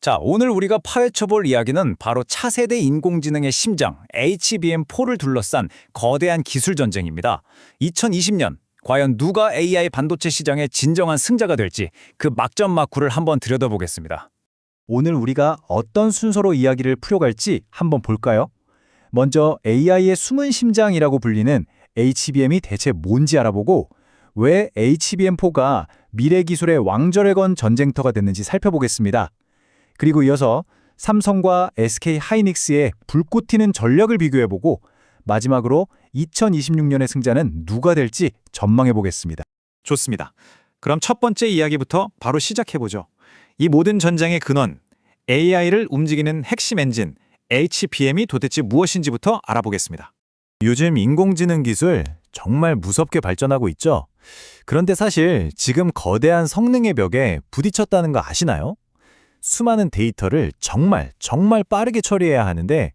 자, 오늘 우리가 파헤쳐볼 이야기는 바로 차세대 인공지능의 심장 HBM4를 둘러싼 거대한 기술 전쟁입니다. 2020년 과연 누가 AI 반도체 시장의 진정한 승자가 될지 그 막전 막후를 한번 들여다보겠습니다. 오늘 우리가 어떤 순서로 이야기를 풀어갈지 한번 볼까요? 먼저 AI의 숨은 심장이라고 불리는 HBM이 대체 뭔지 알아보고 왜 HBM4가 미래 기술의 왕절에 건 전쟁터가 됐는지 살펴보겠습니다. 그리고 이어서 삼성과 SK 하이닉스의 불꽃 튀는 전력을 비교해보고 마지막으로 2026년의 승자는 누가 될지 전망해보겠습니다. 좋습니다. 그럼 첫 번째 이야기부터 바로 시작해보죠. 이 모든 전장의 근원, AI를 움직이는 핵심 엔진, HBM이 도대체 무엇인지부터 알아보겠습니다. 요즘 인공지능 기술 정말 무섭게 발전하고 있죠? 그런데 사실 지금 거대한 성능의 벽에 부딪혔다는 거 아시나요? 수많은 데이터를 정말 정말 빠르게 처리해야 하는데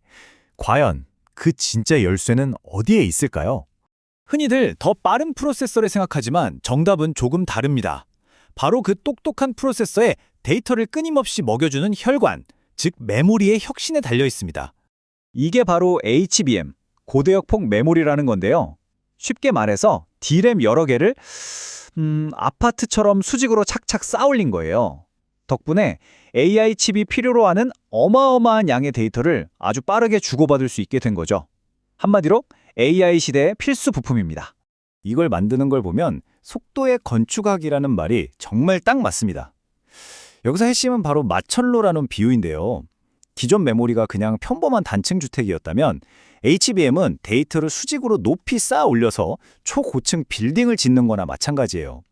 과연 그 진짜 열쇠는 어디에 있을까요? 흔히들 더 빠른 프로세서를 생각하지만 정답은 조금 다릅니다. 바로 그 똑똑한 프로세서에 데이터를 끊임없이 먹여주는 혈관, 즉 메모리의 혁신에 달려 있습니다. 이게 바로 HBM, 고대역 폭 메모리라는 건데요. 쉽게 말해서 D램 여러 개를 음, 아파트처럼 수직으로 착착 쌓아올린 거예요. 덕분에 AI 칩이 필요로 하는 어마어마한 양의 데이터를 아주 빠르게 주고받을 수 있게 된 거죠. 한마디로 AI 시대의 필수 부품입니다. 이걸 만드는 걸 보면 속도의 건축학이라는 말이 정말 딱 맞습니다. 여기서 핵심은 바로 마천로라는 비유인데요. 기존 메모리가 그냥 평범한 단층 주택이었다면 HBM은 데이터를 수직으로 높이 쌓아 올려서 초고층 빌딩을 짓는 거나 마찬가지예요.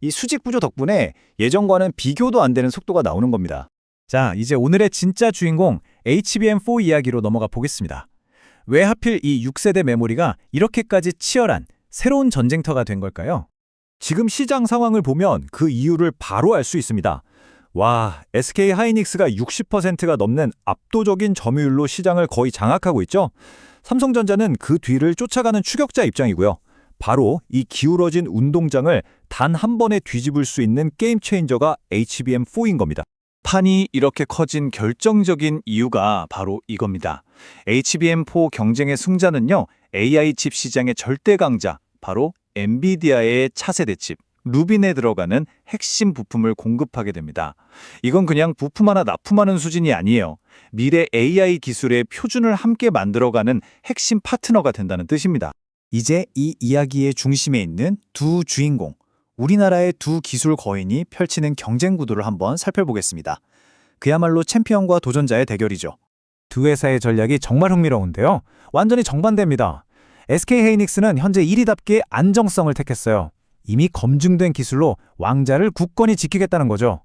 이 수직 구조 덕분에 예전과는 비교도 안 되는 속도가 나오는 겁니다. 자, 이제 오늘의 진짜 주인공 HBM4 이야기로 넘어가 보겠습니다. 왜 하필 이 6세대 메모리가 이렇게까지 치열한 새로운 전쟁터가 된 걸까요? 지금 시장 상황을 보면 그 이유를 바로 알 수 있습니다. 와, SK 하이닉스가 60%가 넘는 압도적인 점유율로 시장을 거의 장악하고 있죠. 삼성전자는 그 뒤를 쫓아가는 추격자 입장이고요. 바로 이 기울어진 운동장을 단 한 번에 뒤집을 수 있는 게임 체인저가 HBM4인 겁니다. 판이 이렇게 커진 결정적인 이유가 바로 이겁니다. HBM4 경쟁의 승자는요, AI 칩 시장의 절대 강자, 바로 엔비디아의 차세대 칩, 루빈에 들어가는 핵심 부품을 공급하게 됩니다. 이건 그냥 부품 하나 납품하는 수준이 아니에요. 미래 AI 기술의 표준을 함께 만들어가는 핵심 파트너가 된다는 뜻입니다. 이제 이 이야기의 중심에 있는 두 주인공, 우리나라의 두 기술 거인이 펼치는 경쟁 구도를 한번 살펴보겠습니다. 그야말로 챔피언과 도전자의 대결이죠. 두 회사의 전략이 정말 흥미로운데요. 완전히 정반대입니다. SK 하이닉스는 현재 1위답게 안정성을 택했어요. 이미 검증된 기술로 왕자를 굳건히 지키겠다는 거죠.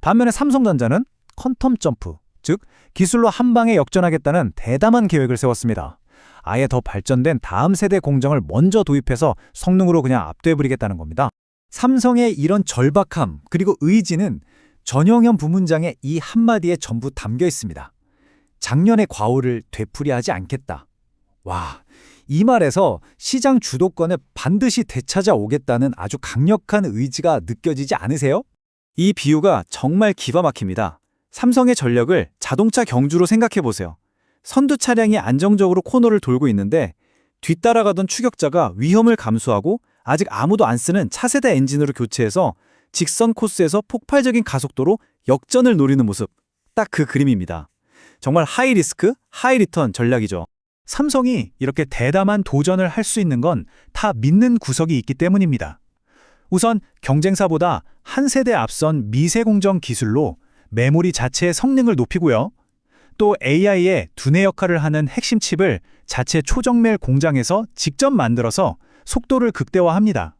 반면에 삼성전자는 퀀텀 점프, 즉 기술로 한 방에 역전하겠다는 대담한 계획을 세웠습니다. 아예 더 발전된 다음 세대 공정을 먼저 도입해서 성능으로 그냥 압도해버리겠다는 겁니다. 삼성의 이런 절박함 그리고 의지는 전용현 부문장의 이 한마디에 전부 담겨 있습니다. 작년의 과오를 되풀이하지 않겠다. 와, 이 말에서 시장 주도권을 반드시 되찾아오겠다는 아주 강력한 의지가 느껴지지 않으세요? 이 비유가 정말 기가 막힙니다. 삼성의 전력을 자동차 경주로 생각해 보세요. 선두 차량이 안정적으로 코너를 돌고 있는데 뒤따라가던 추격자가 위험을 감수하고 아직 아무도 안 쓰는 차세대 엔진으로 교체해서 직선 코스에서 폭발적인 가속도로 역전을 노리는 모습. 딱 그 그림입니다. 정말 하이 리스크, 하이 리턴 전략이죠. 삼성이 이렇게 대담한 도전을 할 수 있는 건 다 믿는 구석이 있기 때문입니다. 우선 경쟁사보다 한 세대 앞선 미세공정 기술로 메모리 자체의 성능을 높이고요. 또 AI의 두뇌 역할을 하는 핵심 칩을 자체 초정밀 공장에서 직접 만들어서 속도를 극대화합니다.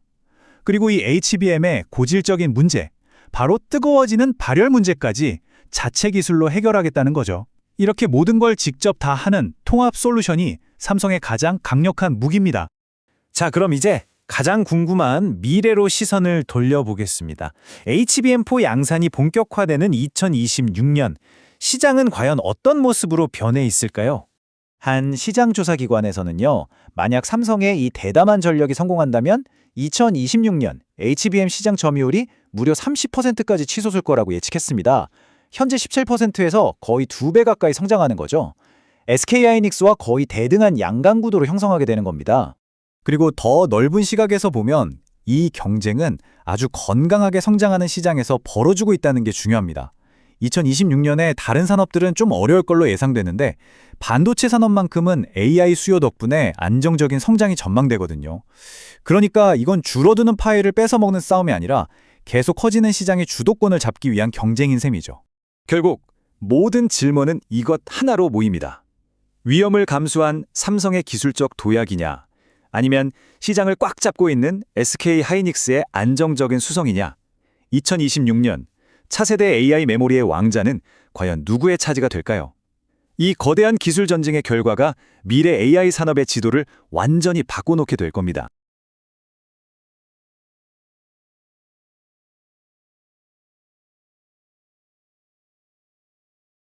그리고 이 HBM의 고질적인 문제, 바로 뜨거워지는 발열 문제까지 자체 기술로 해결하겠다는 거죠. 이렇게 모든 걸 직접 다 하는 통합 솔루션이 삼성의 가장 강력한 무기입니다. 자, 그럼 이제 가장 궁금한 미래로 시선을 돌려보겠습니다. HBM4 양산이 본격화되는 2026년, 시장은 과연 어떤 모습으로 변해 있을까요? 한 시장 조사 기관에서는요, 만약 삼성의 이 대담한 전력이 성공한다면 2026년 HBM 시장 점유율이 무려 30%까지 치솟을 거라고 예측했습니다. 현재 17%에서 거의 두 배 가까이 성장하는 거죠. SK하이닉스와 거의 대등한 양강 구도로 형성하게 되는 겁니다. 그리고 더 넓은 시각에서 보면 이 경쟁은 아주 건강하게 성장하는 시장에서 벌어지고 있다는 게 중요합니다. 2026년에 다른 산업들은 좀 어려울 걸로 예상되는데 반도체 산업만큼은 AI 수요 덕분에 안정적인 성장이 전망되거든요. 그러니까 이건 줄어드는 파일을 뺏어먹는 싸움이 아니라 계속 커지는 시장의 주도권을 잡기 위한 경쟁인 셈이죠. 결국 모든 질문은 이것 하나로 모입니다. 위험을 감수한 삼성의 기술적 도약이냐 아니면 시장을 꽉 잡고 있는 SK 하이닉스의 안정적인 수성이냐 2026년 차세대 AI 메모리의 왕자는 과연 누구의 차지가 될까요? 이 거대한 기술 전쟁의 결과가 미래 AI 산업의 지도를 완전히 바꿔놓게 될 겁니다.